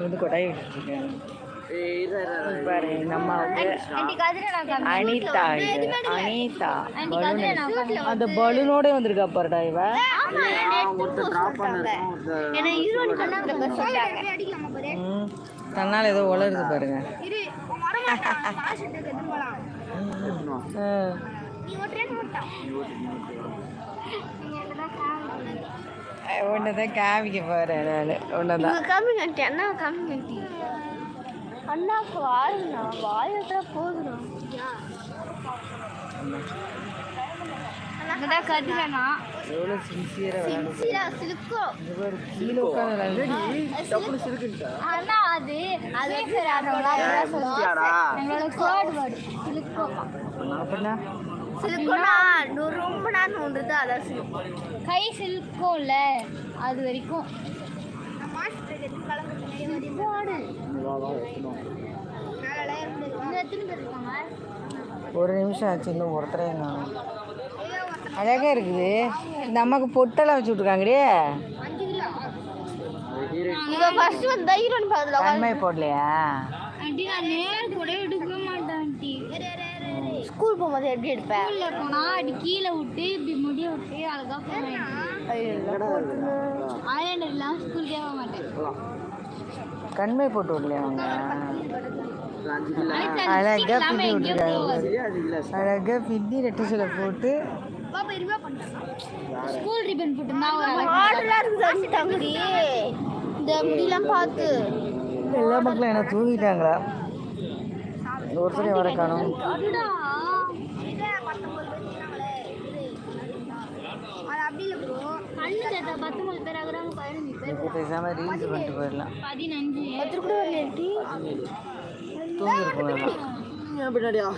வந்து பாரு அம்மாவுக்கு அனிதா இது. அனிதா பலூன் அந்த பலூனோட வந்திருக்கா பாருடா இவ. ம் தன்னால் ஏதோ உளருது பாருங்க. ஒன்று தான் காமிக்க போகிறேன் நான் ஒன்று தான் அண்ணாக்கு வாழுண்ணா வாழத்தான் போதுண்ணா அங்கதான் கட்டுறேண்ணா எவ்வளோ சின்சியராக விளையாண்டு சீரா சிலுக்கும் இது ஒரு கீழே உட்காந்து விளையாண்டு அண்ணா அது அது எங்களோட கோட் வேர்டு சிலுக்கும் அப்படின்னா சிலுக்கும்னா ரொம்ப நேரம் நோண்டுது அதான் சிலுக்கும் கை சிலுக்கும்ல அது வரைக்கும். ஒரு நிமிஷம் ஆச்சு இன்னும் ஒருத்தரே அழகாக இருக்குது. இந்த அம்மாவுக்கு பொட்டெல்லாம் வச்சு விட்ருக்காங்கடே தன்மை போடலையா ஆண்டி நான் நேர் கூட எடுக்கவே மாட்டேன் ஆண்டி ஸ்கூல் போகும்போது எப்படி எடுப்பேன் ஸ்கூல்ல போனா அடி கீழே விட்டு இப்படி முடிய விட்டு அழகா போவேன் ஐலாண்டர் இல்லாம ஸ்கூலுக்கே போக மாட்டேன் கண்மை போட்டு விடலையா அவங்க அனிதா, அழகா lipstick இல்லாம பின்னி. விட்டுருக்காங்க அழகா பின்னி ரெட்டை சிலை போட்டு ஸ்கூல் ரிப்பன் போட்டுருந்தா தம்பி இந்த முடியெல்லாம் பார்த்து எல்லா மக்களும் என்ன தூங்கிட்டாங்களா ஒருத்தரையும் வர காணும் கண்ணு சேர்த்தா பத்தொன்பது பேர் ஆகுறாங்க பதினஞ்சு பேர் இப்போ பேசாமல் ரீல்ஸ் பண்ணிட்டு போயிடலாம். பதினஞ்சு. பத்து கூட வரல தூங்கிருப்போம் எல்லாம் பின்னாடியா?